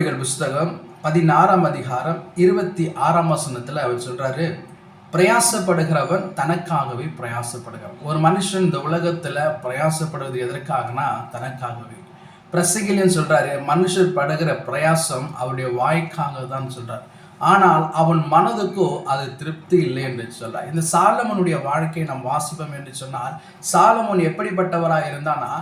புஸ்தகம் பதினாறாம் அதிகாரம் இருபத்தி ஆறாம் வசனத்தில் அவர் சொல்றாரு பிரயாசப்படுகிறவன் தனக்காகவே பிரயாசப்படுகிறான். ஒரு மனுஷன் இந்த உலகத்துல பிரயாசப்படுவது எதற்காகனா? தனக்காகவே. பிரசங்கிலையும் சொல்றாரு மனுஷர் படுகிற பிரயாசம் அவருடைய வாய்க்காக தான் சொல்கிறார் ஆனால் அவன் மனதுக்கோ அது திருப்தி இல்லை என்று சொல்றார். இந்த சாலமனுடைய வாழ்க்கையை நாம் வாசிப்போம் என்று சொன்னால் சாலமன் எப்படிப்பட்டவராக இருந்தானா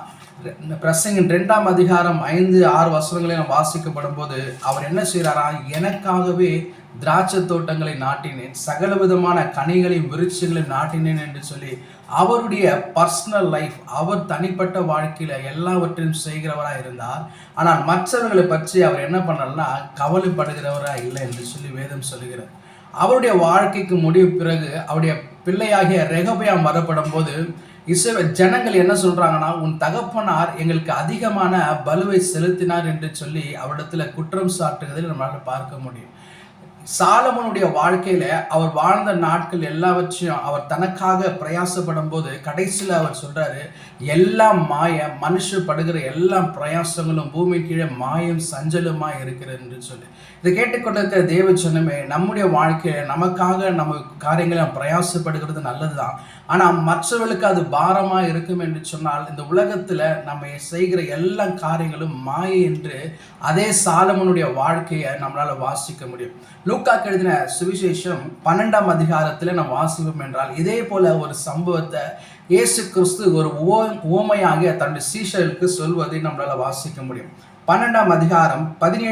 இந்த பிரசங்கின் ரெண்டாம் அதிகாரம் ஐந்து ஆறு வசனங்களை நாம் வாசிக்கப்படும் போது அவர் என்ன செய்கிறாரா எனக்காகவே திராட்சை தோட்டங்களை நாட்டினேன். சகல விதமான கனிகளையும் விருட்சங்களையும் நாட்டினேன் என்று சொல்லி அவருடைய பர்சனல் லைஃப் அவர் தனிப்பட்ட வாழ்க்கையில் எல்லாவற்றையும் செய்கிறவராக இருந்தார். ஆனால் மற்றவர்களை பற்றி அவர் என்ன பண்ணலன்னா கவலைப்படுகிறவராக இல்லை என்று சொல்லி வேதம் சொல்லுகிறார் அவருடைய வாழ்க்கைக்கு முடிவு பிறகு அவருடைய பிள்ளையாகிய ரெகபயா மறப்படும் போது இசை ஜனங்கள் என்ன சொல்றாங்கன்னா உன் தகப்பனார் எங்களுக்கு அதிகமான பலுவை செலுத்தினார் என்று சொல்லி அவரிடத்துல குற்றம் சாட்டுகிறதில் நம்மளால் பார்க்க முடியும். சாலமனுடைய வாழ்க்கையில அவர் வாழ்ந்த நாட்கள் எல்லாவற்றையும் அவர் தனக்காக பிரயாசப்படும் போது கடைசியில் அவர் சொல்றாரு எல்லாம் மாய மனுஷ படுகிற எல்லா பிரயாசங்களும் பூமி கீழே மாயம் சஞ்சலமா இருக்கிறது என்று சொல்லி. இதை கேட்டுக்கொண்டிருக்கிற தேவ சொன்னமே நம்முடைய வாழ்க்கையில நமக்காக நம்ம காரியங்களை பிரயாசப்படுகிறது நல்லதுதான். ஆனால் மற்றவர்களுக்கு அது பாரமா இருக்கும் என்று சொன்னால் இந்த உலகத்துல நம்ம செய்கிற எல்லா காரியங்களும் மாய என்று அதே சாலமனுடைய வாழ்க்கையை நம்மளால வாசிக்க முடியும். லூக்கா எழுதின சுவிசேஷம் பன்னெண்டாம் அதிகாரத்தில் நம்ம வாசிப்போம் என்றால் இதே போல ஒரு சம்பவத்தை இயேசு கிறிஸ்து ஒரு ஓ ஓமையாக தன்னுடைய சீஷர்களுக்கு சொல்வதை நம்மளால வாசிக்க முடியும். பன்னெண்டாம் அதிகாரம் பதினேழு